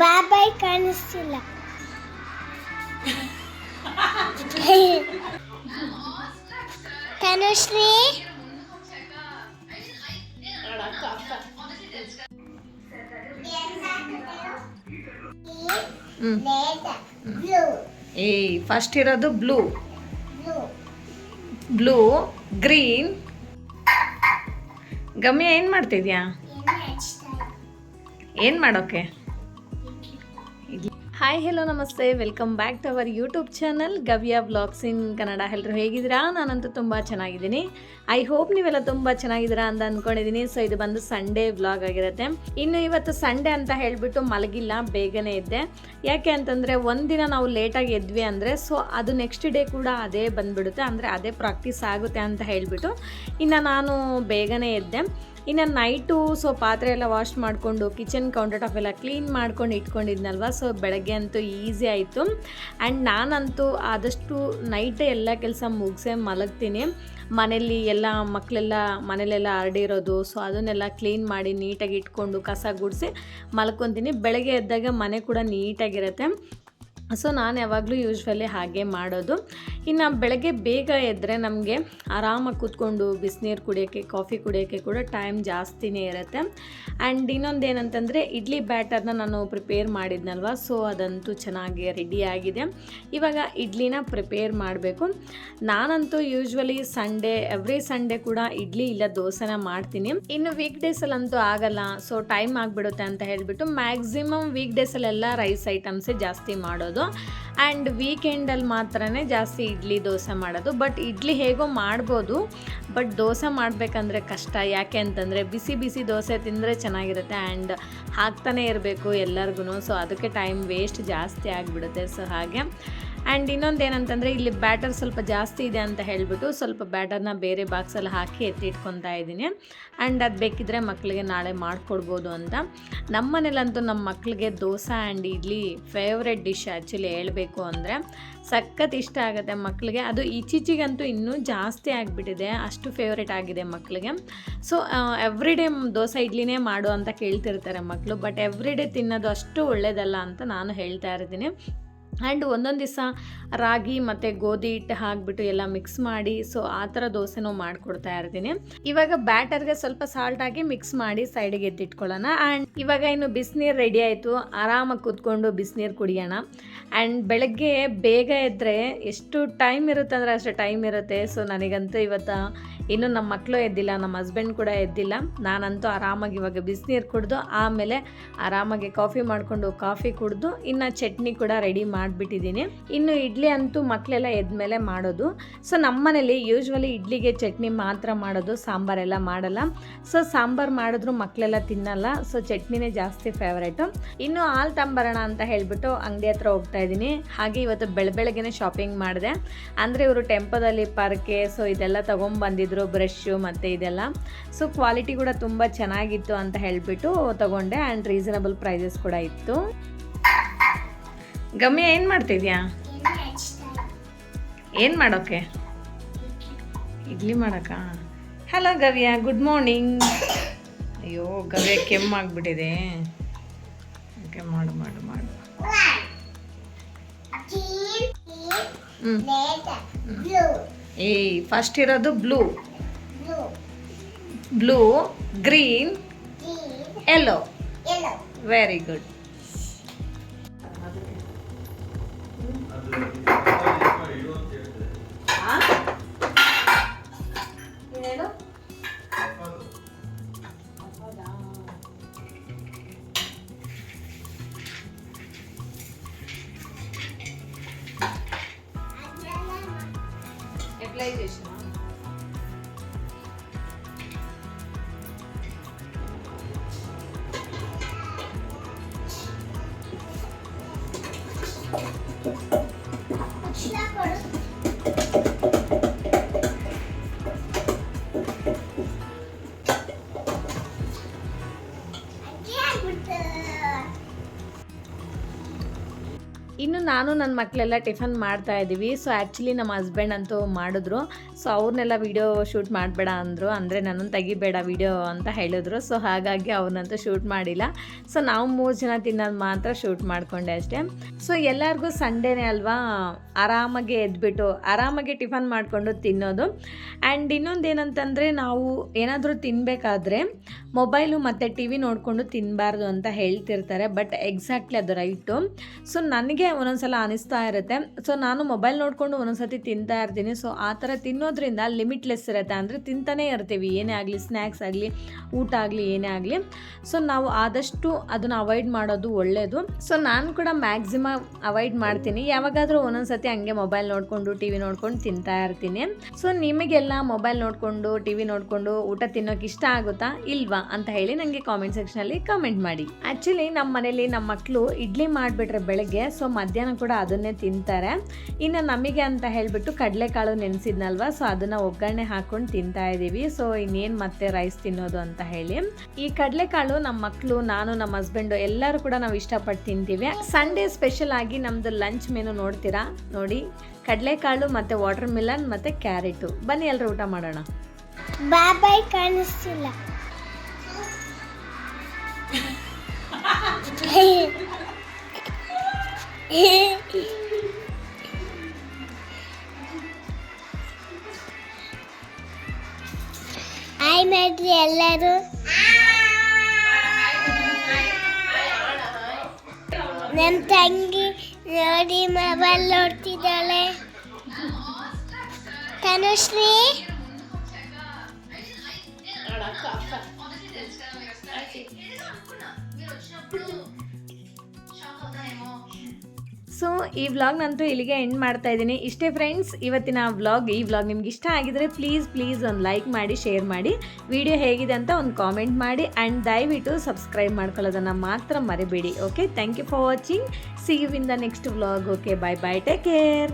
Bye-bye ಕಾಣಿಸ್ತಿಲ್ಲ. ತನುಶ್ರೀ? ಏ first ಇರೋದು ಬ್ಲೂ ಬ್ಲೂ ಗ್ರೀನ್ ಗಮ್ಯ ಏನು ಮಾಡ್ತಿದ್ಯಾ? ಏನ್ ಮಾಡೋಕ್ಕೆ ಹಾಯ್ ಹೆಲೋ ನಮಸ್ತೆ. Welcome back to our YouTube channel Gavya blogs in Kannada ಎಲ್ಲರೂ ಹೇಗಿದ್ದೀರಾ? ನಾನಂತೂ ತುಂಬ ಚೆನ್ನಾಗಿದ್ದೀನಿ. ಐ ಹೋಪ್ ನೀವೆಲ್ಲ ತುಂಬ ಚೆನ್ನಾಗಿದ್ದೀರಾ ಅಂತ ಅಂದ್ಕೊಂಡಿದ್ದೀನಿ ಸೊ ಇದು ಬಂದು ಸಂಡೇ ವ್ಲಾಗ್ ಆಗಿರುತ್ತೆ. ಇನ್ನು ಇವತ್ತು ಸಂಡೇ ಅಂತ ಹೇಳಿಬಿಟ್ಟು ಮಲಗಿಲ್ಲ, ಬೇಗನೆ ಇದ್ದೆ ಯಾಕೆ ಅಂತಂದರೆ ಒಂದಿನ ನಾವು ಲೇಟಾಗಿ ಎದ್ವಿ ಅಂದರೆ ಸೊ ಅದು ನೆಕ್ಸ್ಟ್ ಡೇ ಕೂಡ ಅದೇ ಬಂದುಬಿಡುತ್ತೆ. ಅಂದರೆ ಅದೇ ಪ್ರಾಕ್ಟೀಸ್ ಆಗುತ್ತೆ ಅಂತ ಹೇಳಿಬಿಟ್ಟು. ಇನ್ನು ನಾನು ಬೇಗನೆ ಎದ್ದೆ. ಇನ್ನು ನೈಟು ಸೊ ಪಾತ್ರೆ ಎಲ್ಲ ವಾಶ್ ಮಾಡಿಕೊಂಡು ಕಿಚನ್ ಕೌಂಟರ್ ಟಾಪ್ ಎಲ್ಲ ಕ್ಲೀನ್ ಮಾಡ್ಕೊಂಡು ಇಟ್ಕೊಂಡಿದ್ನಲ್ವ? ಸೊ ಬೆಳಗ್ಗೆ ಅಂತೂ ಈಸಿ ಆಯಿತು. ಆ್ಯಂಡ್ ನಾನಂತೂ ಆದಷ್ಟು ನೈಟೇ ಎಲ್ಲ ಕೆಲಸ ಮುಗಿಸೇ ಮಲಗ್ತೀನಿ. ಮನೇಲಿ ಎಲ್ಲ ಮಕ್ಕಳೆಲ್ಲ ಮನೇಲೆಲ್ಲ ಹರಡಿರೋದು ಸೊ ಅದನ್ನೆಲ್ಲ ಕ್ಲೀನ್ ಮಾಡಿ ನೀಟಾಗಿ ಇಟ್ಕೊಂಡು ಕಸ ಗುಡಿಸಿ ಮಲ್ಕೊತೀನಿ. ಬೆಳಗ್ಗೆ ಎದ್ದಾಗ ಮನೆ ಕೂಡ ನೀಟಾಗಿರುತ್ತೆ ಸೊ ನಾನು ಯಾವಾಗಲೂ ಯೂಶ್ವಲಿ ಹಾಗೆ ಮಾಡೋದು. ಇನ್ನು ಬೆಳಗ್ಗೆ ಬೇಗ ಎದ್ದರೆ ನಮಗೆ ಆರಾಮಾಗಿ ಕೂತ್ಕೊಂಡು ಬಿಸಿನೀರು ಕುಡಿಯೋಕ್ಕೆ ಕಾಫಿ ಕುಡಿಯೋಕ್ಕೆ ಕೂಡ ಟೈಮ್ ಜಾಸ್ತಿನೇ ಇರುತ್ತೆ. ಆ್ಯಂಡ್ ಇನ್ನೊಂದು ಏನಂತಂದರೆ ಇಡ್ಲಿ ಬ್ಯಾಟರ್ನ ನಾನು ಪ್ರಿಪೇರ್ ಮಾಡಿದ್ನಲ್ವ ಸೊ ಅದಂತೂ ಚೆನ್ನಾಗಿ ರೆಡಿ ಆಗಿದೆ. ಇವಾಗ ಇಡ್ಲಿನ ಪ್ರಿಪೇರ್ ಮಾಡಬೇಕು. ನಾನಂತೂ ಯೂಶ್ವಲಿ ಸಂಡೇ ಎವ್ರಿ ಸಂಡೇ ಕೂಡ ಇಡ್ಲಿ ಇಲ್ಲ, ದೋಸೆನ ಮಾಡ್ತೀನಿ. ಇನ್ನು ವೀಕ್ ಡೇಸಲ್ಲಂತೂ ಆಗಲ್ಲ ಸೊ ಟೈಮ್ ಆಗಿಬಿಡುತ್ತೆ ಅಂತ ಹೇಳಿಬಿಟ್ಟು ಮ್ಯಾಕ್ಸಿಮಮ್ ವೀಕ್ ಡೇಸಲ್ಲೆಲ್ಲ ರೈಸ್ ಐಟಮ್ಸೇ ಜಾಸ್ತಿ ಮಾಡೋದು. ಆ್ಯಂಡ್ ವೀಕೆಂಡಲ್ಲಿ ಮಾತ್ರನೇ ಜಾಸ್ತಿ ಇಡ್ಲಿ, ದೋಸೆ ಮಾಡೋದು. ಬಟ್ ಇಡ್ಲಿ ಹೇಗೋ ಮಾಡ್ಬೋದು. ಬಟ್ ದೋಸೆ ಮಾಡಬೇಕಂದ್ರೆ ಕಷ್ಟ. ಯಾಕೆ ಅಂತಂದರೆ ಬಿಸಿ ಬಿಸಿ ದೋಸೆ ತಿಂದರೆ ಚೆನ್ನಾಗಿರುತ್ತೆ ಆ್ಯಂಡ್ ಹಾಕ್ತಾನೆ ಇರಬೇಕು ಎಲ್ಲರಿಗೂ ಸೊ ಅದಕ್ಕೆ ಟೈಮ್ ವೇಸ್ಟ್ ಜಾಸ್ತಿ ಆಗಿಬಿಡುತ್ತೆ. ಸೊ ಹಾಗೆ. ಆ್ಯಂಡ್ ಇನ್ನೊಂದು ಏನಂತಂದರೆ ಇಲ್ಲಿ ಬ್ಯಾಟರ್ ಸ್ವಲ್ಪ ಜಾಸ್ತಿ ಇದೆ ಅಂತ ಹೇಳಿಬಿಟ್ಟು ಸ್ವಲ್ಪ ಬ್ಯಾಟರ್ನ ಬೇರೆ ಬಾಕ್ಸಲ್ಲಿ ಹಾಕಿ ಎತ್ತಿಟ್ಕೊತಾ ಇದ್ದೀನಿ. ಆ್ಯಂಡ್ ಅದು ಬೇಕಿದ್ದರೆ ಮಕ್ಕಳಿಗೆ ನಾಳೆ ಮಾಡಿಕೊಡ್ಬೋದು ಅಂತ. ನಮ್ಮ ಮನೇಲಂತೂ ನಮ್ಮ ಮಕ್ಕಳಿಗೆ dosa and idli favourite dish actually ಹೇಳಬೇಕು ಅಂದರೆ ಸಖತ್ ಇಷ್ಟ ಆಗುತ್ತೆ ಮಕ್ಕಳಿಗೆ ಅದು ಈಚೀಚಿಗಂತೂ ಇನ್ನೂ ಜಾಸ್ತಿ ಆಗಿಬಿಟ್ಟಿದೆ, ಅಷ್ಟು ಫೇವ್ರೇಟ್ ಆಗಿದೆ ಮಕ್ಕಳಿಗೆ ಸೊ ಎವ್ರಿ ಡೇ ದೋಸೆ ಇಡ್ಲಿನೇ ಮಾಡು ಅಂತ ಕೇಳ್ತಿರ್ತಾರೆ ಮಕ್ಕಳು ಬಟ್ ಎವ್ರಿ ಡೇ ತಿನ್ನೋದು ಅಷ್ಟು ಒಳ್ಳೆಯದಲ್ಲ ಅಂತ ನಾನು ಹೇಳ್ತಾ ಇರ್ತೀನಿ. ಆ್ಯಂಡ್ ಒಂದೊಂದು ದಿವಸ ರಾಗಿ ಮತ್ತು ಗೋಧಿ ಹಿಟ್ಟು ಹಾಕ್ಬಿಟ್ಟು ಎಲ್ಲ ಮಿಕ್ಸ್ ಮಾಡಿ ಸೊ ಆ ಥರ ದೋಸೆನೂ ಮಾಡಿಕೊಡ್ತಾ ಇರ್ತೀನಿ. ಇವಾಗ ಬ್ಯಾಟರ್ಗೆ ಸ್ವಲ್ಪ ಸಾಲ್ಟ್ ಹಾಕಿ ಮಿಕ್ಸ್ ಮಾಡಿ ಸೈಡಿಗೆ ಎತ್ತಿಟ್ಕೊಳ್ಳೋಣ ಆ್ಯಂಡ್ ಇವಾಗ ಇನ್ನು ಬಿಸಿನೀರು ರೆಡಿ ಆಯಿತು. ಆರಾಮಾಗಿ ಕೂತ್ಕೊಂಡು ಬಿಸಿನೀರು ಕುಡಿಯೋಣ. ಆ್ಯಂಡ್ ಬೆಳಗ್ಗೆ ಬೇಗ ಎದ್ದರೆ ಎಷ್ಟು ಟೈಮ್ ಇರುತ್ತೆ ಅಂದರೆ ಅಷ್ಟು ಟೈಮ್ ಇರುತ್ತೆ. ಸೊ ನನಗಂತೂ ಇವತ್ತು ಇನ್ನು ನಮ್ಮ ಮಕ್ಕಳು ಎದ್ದಿಲ್ಲ ನಮ್ಮ ಹಸ್ಬೆಂಡ್ ಕೂಡ ಎದ್ದಿಲ್ಲ. ನಾನಂತೂ ಆರಾಮಾಗಿ ಇವಾಗ ಬಿಸಿನೀರು ಕುಡಿದು ಆಮೇಲೆ ಆರಾಮಾಗಿ ಕಾಫಿ ಮಾಡಿಕೊಂಡು ಕಾಫಿ ಕುಡಿದು ಇನ್ನು ಚಟ್ನಿ ಕೂಡ ರೆಡಿ ಮಾಡಿಬಿಟ್ಟಿದ್ದೀನಿ. ಇನ್ನು ಇಡ್ಲಿ ಅಂತೂ ಮಕ್ಕಳೆಲ್ಲ ಎದ್ಮೇಲೆ ಮಾಡೋದು. ಸೊ ನಮ್ಮನೇಲಿ ಯೂಶ್ವಲಿ ಇಡ್ಲಿಗೆ ಚಟ್ನಿ ಮಾತ್ರ ಮಾಡೋದು, ಸಾಂಬಾರೆಲ್ಲ ಮಾಡಲ್ಲ. ಸೊ ಸಾಂಬಾರು ಮಾಡಿದ್ರು ಮಕ್ಕಳೆಲ್ಲ ತಿನ್ನಲ್ಲ. ಸೊ ಚಟ್ನಿನೇ ಜಾಸ್ತಿ ಫೇವ್ರೇಟು ಇನ್ನು ಹಾಲು ತಂಬರೋಣ ಅಂತ ಹೇಳಿಬಿಟ್ಟು ಅಂಗಡಿ ಹತ್ರ ಹೋಗ್ತಾ ಇದ್ದೀನಿ. ಹಾಗೆ ಇವತ್ತು ಬೆಳ ಬೆಳಗ್ಗೆನೆ ಶಾಪಿಂಗ್ ಮಾಡಿದೆ. ಅಂದರೆ ಇವರು ಟೆಂಪೋದಲ್ಲಿ ಪರ್ಕೆ ಸೊ ಇದೆಲ್ಲ ತೊಗೊಂಬಂದಿದ್ರು ಬ್ರಷ್ಷು ಮತ್ತು ಇದೆಲ್ಲ. ಸೊ ಕ್ವಾಲಿಟಿ ಕೂಡ ತುಂಬ ಚೆನ್ನಾಗಿತ್ತು ಅಂತ ಹೇಳಿಬಿಟ್ಟು ತೊಗೊಂಡೆ. ಆ್ಯಂಡ್ ರೀಸನಬಲ್ ಪ್ರೈಸಸ್ ಕೂಡ ಇತ್ತು. ಗಮ್ಯ, ಏನು ಮಾಡ್ತಿದ್ಯಾ? ಏನ್ ಮಾಡೋಕ್ಕೆ ಇಡ್ಲಿ ಮಾಡೋಕ್ಕಾ? ಹಲೋ ಗವ್ಯ ಗುಡ್ ಮಾರ್ನಿಂಗ್ ಅಯ್ಯೋ, ಗವ್ಯ ಕೆಮ್ಮಾಗ್ಬಿಟ್ಟಿದೆ. ಓಕೆ, ಮಾಡು ಮಾಡು ಮಾಡು. ಏ ಫಸ್ಟ್ ಇರೋದು blue blue green yellow very good લઈ જઈશું ಇನ್ನು ನಾನು ನನ್ನ ಮಕ್ಕಳೆಲ್ಲ ಟಿಫನ್ ಮಾಡ್ತಾ ಇದ್ದೀವಿ. ಸೊ ಆ್ಯಕ್ಚುಲಿ ನಮ್ಮ ಹಸ್ಬೆಂಡ್ ಅಂತೂ ಮಾಡಿದ್ರು. ಸೊ ಅವ್ರನ್ನೆಲ್ಲ ವಿಡಿಯೋ ಶೂಟ್ ಮಾಡಬೇಡ ಅಂದರು. ಅಂದರೆ ನನ್ನನ್ನು ತೆಗಿಬೇಡ ವಿಡಿಯೋ ಅಂತ ಹೇಳಿದ್ರು. ಸೊ ಹಾಗಾಗಿ ಅವ್ರನ್ನಂತೂ ಶೂಟ್ ಮಾಡಿಲ್ಲ. ಸೊ ನಾವು ಮೂರು ಜನ ತಿನ್ನೋದು ಮಾತ್ರ ಶೂಟ್ ಮಾಡಿಕೊಂಡೆ ಅಷ್ಟೇ. ಸೊ ಎಲ್ಲರಿಗೂ ಸಂಡೇನೇ ಅಲ್ವಾ? ಆರಾಮಾಗಿ ಎದ್ಬಿಟ್ಟು, ಆರಾಮಾಗಿ ಟಿಫನ್ ಮಾಡಿಕೊಂಡು ತಿನ್ನೋದು. ಆ್ಯಂಡ್ ಇನ್ನೊಂದು ಏನಂತಂದರೆ ನಾವು ಏನಾದರೂ ತಿನ್ನಬೇಕಾದ್ರೆ ಮೊಬೈಲು ಮತ್ತು ಟಿ ವಿ ನೋಡಿಕೊಂಡು ತಿನ್ನಬಾರ್ದು ಅಂತ ಹೇಳ್ತಿರ್ತಾರೆ. ಬಟ್ ಎಕ್ಸಾಕ್ಟ್ಲಿ ಅದು ರೈಟು ಸೊ ನನಗೆ ಒಂದೊಂದು ಸಲ ಅನಿಸ್ತಾ ಇರುತ್ತೆ. ಸೊ ನಾನು ಮೊಬೈಲ್ ನೋಡಿಕೊಂಡು ಒಂದೊಂದು ಸತಿ ತಿಂತಾ ಇರ್ತೀನಿ. ಸೊ ಆ ಥರ ತಿನ್ನೋದ್ರಿಂದ ಲಿಮಿಟ್ಲೆಸ್ ಇರುತ್ತೆ. ಅಂದರೆ ತಿಂತಾನೇ ಇರ್ತೀವಿ. ಏನೇ ಆಗಲಿ ಸ್ನ್ಯಾಕ್ಸ್ ಆಗಲಿ, ಊಟ ಆಗಲಿ, ಏನೇ ಆಗಲಿ. ಸೊ ನಾವು ಆದಷ್ಟು ಅದನ್ನು ಅವಾಯ್ಡ್ ಮಾಡೋದು ಒಳ್ಳೆಯದು ಸೊ ನಾನು ಕೂಡ ಮ್ಯಾಕ್ಸಿಮಮ್ ಅವಾಯ್ಡ್ ಮಾಡ್ತೀನಿ. ಯಾವಾಗಾದರೂ ಒಂದೊಂದು ಸತಿ ಹಂಗೆ ಮೊಬೈಲ್ ನೋಡಿಕೊಂಡು ಟಿ ವಿ ನೋಡ್ಕೊಂಡು ತಿಂತಾ ಇರ್ತೀನಿ. ಸೊ ನಿಮಗೆಲ್ಲ ಮೊಬೈಲ್ ನೋಡಿಕೊಂಡು ಟಿ ವಿ ನೋಡಿಕೊಂಡು ಊಟ ತಿನ್ನೋಕೆ ಇಷ್ಟ ಆಗುತ್ತಾ? ಇಲ್ವಾ? ಅಂತ ಹೇಳಿ ನನಗೆ ಕಾಮೆಂಟ್ ಸೆಕ್ಷನಲ್ಲಿ ಕಾಮೆಂಟ್ ಮಾಡಿ. ಆ್ಯಕ್ಚುಲಿ ನಮ್ಮ ಮನೇಲಿ ನಮ್ಮ ಮಕ್ಕಳು ಇಡ್ಲಿ ಮಾಡಿಬಿಟ್ರೆ ಬೆಳಗ್ಗೆ ಸೊ ಮಧ್ಯಾಹ್ನ ಕೂಡ ಅದನ್ನೇ ತಿಂತಾರೆ. ಇನ್ನು ನಮಗೆ ಅಂತ ಹೇಳಿಬಿಟ್ಟು ಕಡಲೆಕಾಳು ನೆನೆಸಿದ್ನಲ್ವ? ಸೊ ಅದನ್ನು ಒಗ್ಗರಣೆ ಹಾಕ್ಕೊಂಡು ತಿಂತಾ ಇದ್ದೀವಿ ಸೊ ಇನ್ನೇನು ಮತ್ತೆ ರೈಸ್ ತಿನ್ನೋದು ಅಂತ ಹೇಳಿ. ಈ ಕಡಲೆಕಾಳು ನಮ್ಮ ಮಕ್ಕಳು ನಾನು ನಮ್ಮ ಹಸ್ಬೆಂಡು ಎಲ್ಲರೂ ಕೂಡ ನಾವು ಇಷ್ಟಪಟ್ಟು ತಿಂತೀವಿ. ಸಂಡೇ ಸ್ಪೆಷಲ್ ಆಗಿ ನಮ್ಮದು ಲಂಚ್ ಮೆನು ನೋಡ್ತೀರಾ? ನೋಡಿ. ಕಡಲೆಕಾಳು ಮತ್ತು ವಾಟರ್ ಮಿಲನ್ ಮತ್ತು ಕ್ಯಾರೆಟು ಬನ್ನಿ ಎಲ್ಲರೂ ಊಟ ಮಾಡೋಣ. ಬಾಬಾಯ್ ಕಾಣಿಸ್ತಿಲ್ಲ. ಹಾಯ್ ಮಾಡ್ರಿ ಎಲ್ಲರೂ ನನ್ನ ತಂಗಿ ನೋಡಿ ಮೊಬೈಲ್ ನೋಡ್ತಿದ್ದಾಳೆ ತನುಶ್ರೀ ಸೊ, ಈ ವ್ಲಾಗ್ನಂತೂ ಇಲ್ಲಿಗೆ ಎಂಡ್ ಮಾಡ್ತಾ ಇದ್ದೀನಿ. ಇಷ್ಟೇ ಫ್ರೆಂಡ್ಸ್ ಇವತ್ತಿನ ವ್ಲಾಗ್ ಈ ವ್ಲಾಗ್ ನಿಮ್ಗೆ ಇಷ್ಟ ಆಗಿದ್ರೆ ಪ್ಲೀಸ್ ಪ್ಲೀಸ್ ಒಂದು ಲೈಕ್ ಮಾಡಿ ಶೇರ್ ಮಾಡಿ. ವಿಡಿಯೋ ಹೇಗಿದೆ ಅಂತ ಒಂದು ಕಾಮೆಂಟ್ ಮಾಡಿ ಆ್ಯಂಡ್ ದಯವಿಟ್ಟು ಸಬ್ಸ್ಕ್ರೈಬ್ ಮಾಡ್ಕೊಳ್ಳೋದನ್ನು ಮಾತ್ರ ಮರಿಬೇಡಿ okay thank you for watching see you in the next vlog okay bye bye take care